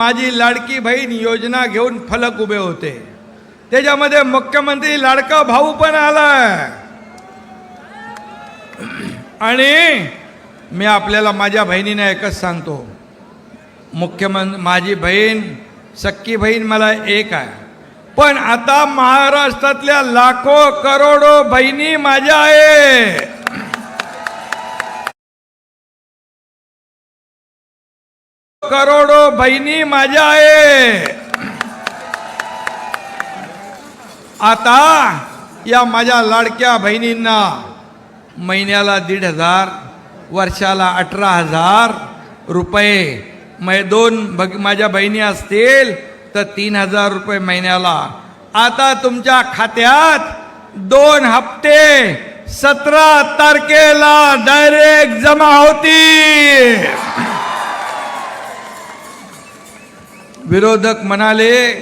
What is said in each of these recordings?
माझी लाडकी बहीण योजना घेऊन फलक उभे होते. त्याच्यामध्ये मुख्यमंत्री लाडका भाऊ पण आला आणि मी आपल्याला माझ्या बहिणीने एकच सांगतो. मुख्यमंत्री माझी बहीण सक्की बहीण मला एक आहे. पण आता महाराष्ट्रातल्या लाखो करोडो बहिणी माझ्या आहे करोडो बहिणी माझ्या आहे. आता या माझ्या लाडक्या बहिणींना महिन्याला दीड हजार वर्षाला अठरा हजार रुपये. मै दोन बग माझ्या बहिणी असतील तर तीन हजार रुपये महिन्याला. आता तुमच्या खात्यात दोन हप्ते सतरा तारखेला डायरेक्ट जमा होतील. विरोधक म्हणाले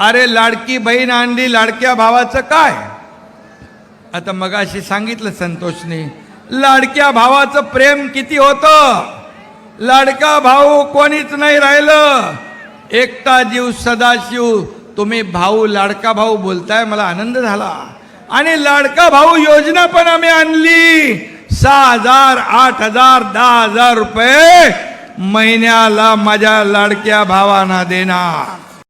अरे लाडकी बहीण आणली लाडक्या भावाचं काय? आता मगाशी सांगितलं संतोषने लाडक्या भावाचं प्रेम किती होतं? लाडका भाऊ कोणीच नाही राहिलं. एकता जीव सदाशिव तुम्ही भाऊ लाडका भाऊ बोलताय मला आनंद झाला. आणि लाडका भाऊ योजना पण आम्ही आणली. सहा हजार आठ हजार दहा हजार रुपये महिन्याला माझ्या लाडक्या भावांना देणार.